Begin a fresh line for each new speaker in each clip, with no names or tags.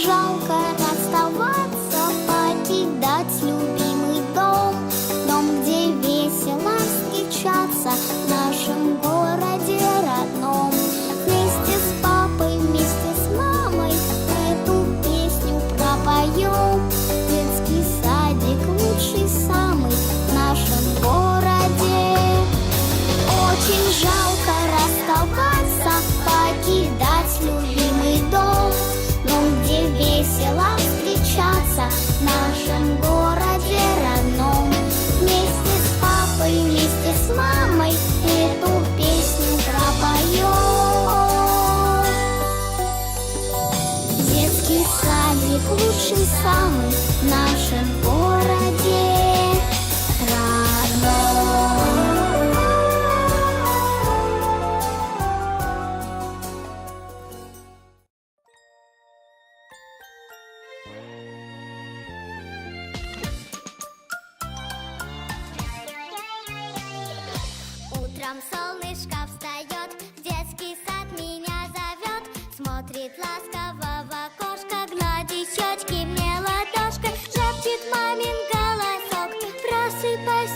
жалко.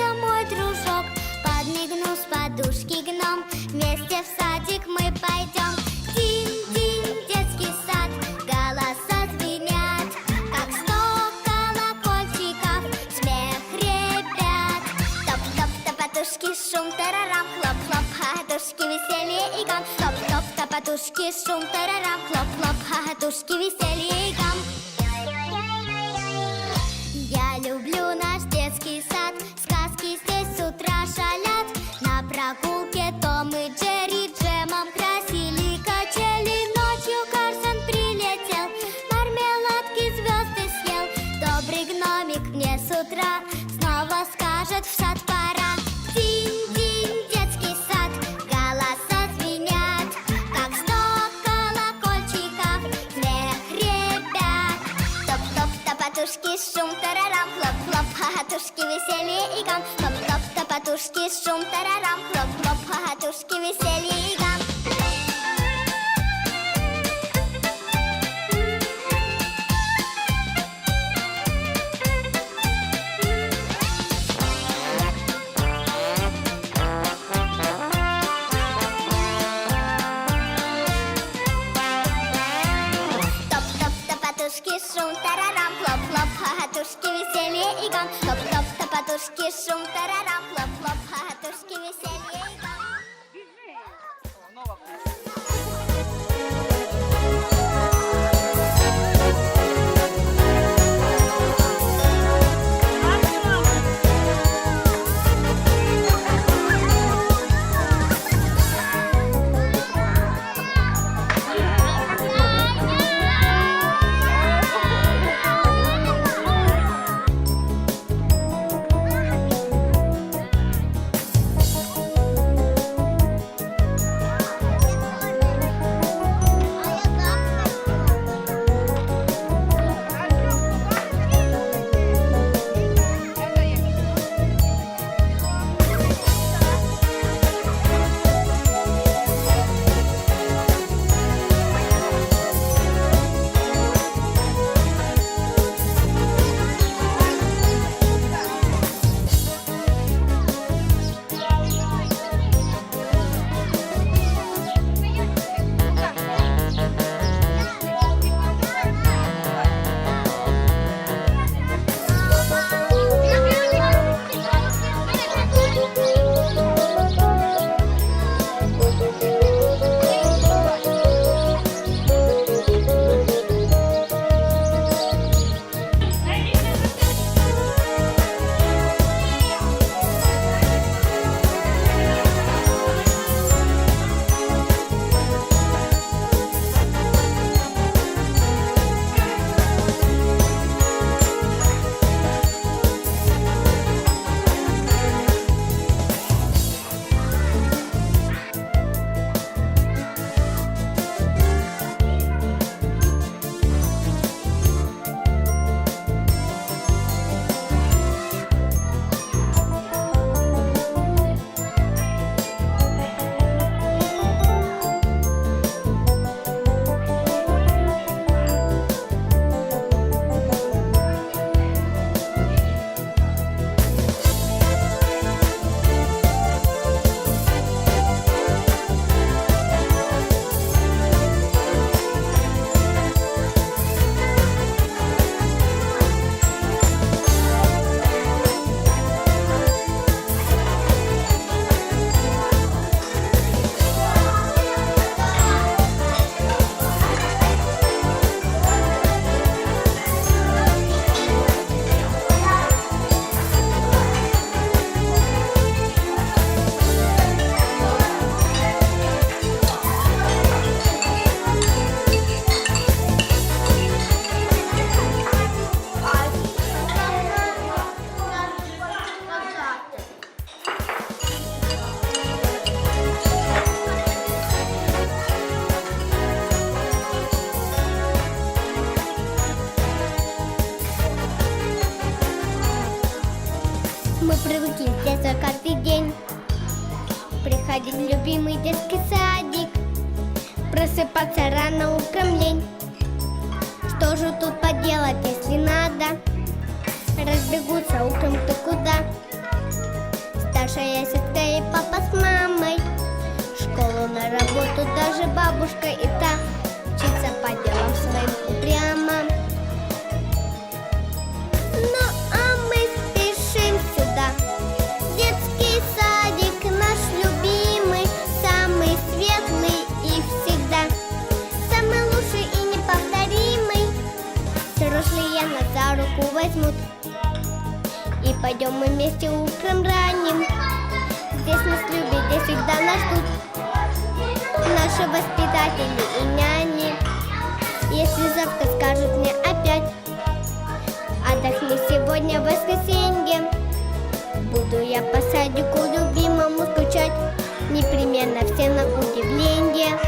Катя мой дружок. Подмигнул с подушки гном Вместе в садик мы пойдем. Дин дин, детский сад Голоса звенят. Как сто колокольчиков Смех ребят. Топ-топ, топотушки, шум, тарарам Хлоп-хлоп, подушки веселье и гам. Топ-топ, топотушки, шум, тарарам Хлоп-хлоп, подушки веселье и
Kelly. Любимый детский садик. Просыпаться рано утром лень. Что же тут поделать, если надо? Разбегутся утром кто куда. Старшая сестра и папа с мамой. Школу на работу даже бабушка и та. Учится по делам своим упрямо пойдем мы вместе утром ранним. Здесь нас любят, здесь всегда нас ждут Наши воспитатели и няни. Если завтра скажут мне опять Отдохни сегодня в воскресенье. Буду я по садику любимому скучать Непременно всем на удивление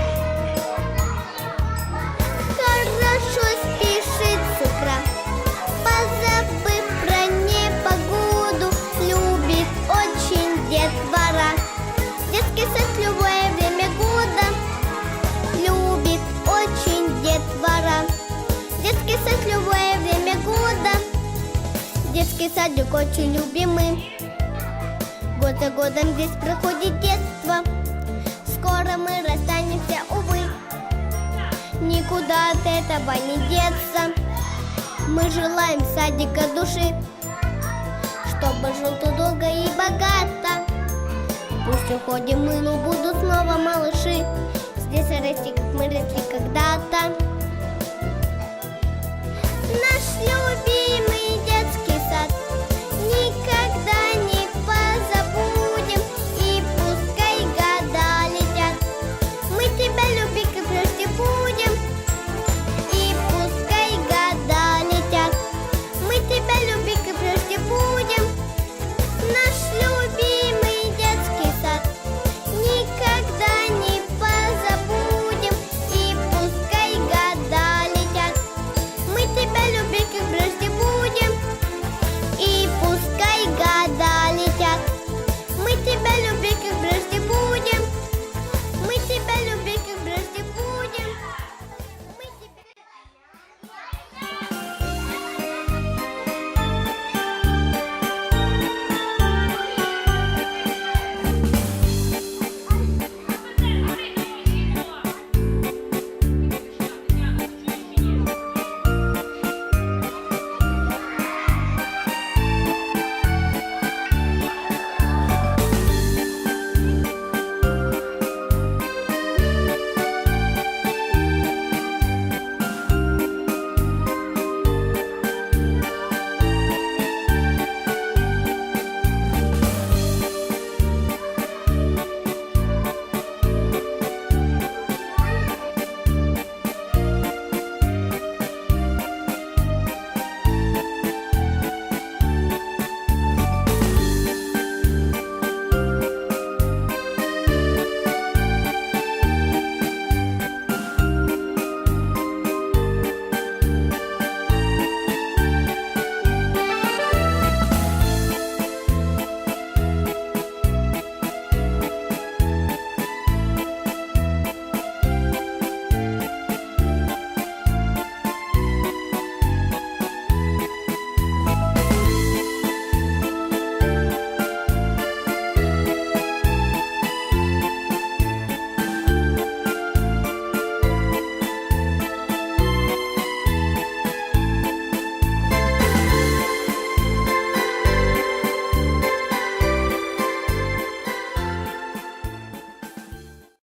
Детский садик очень любимый Год за годом здесь проходит детство. Скоро мы расстанемся, увы. Никуда от этого не деться. Мы желаем садика души Чтобы жил тут долго и богато. Пусть уходим мы, но будут снова малыши. Здесь расти, как мы росли когда-то. Наш любимый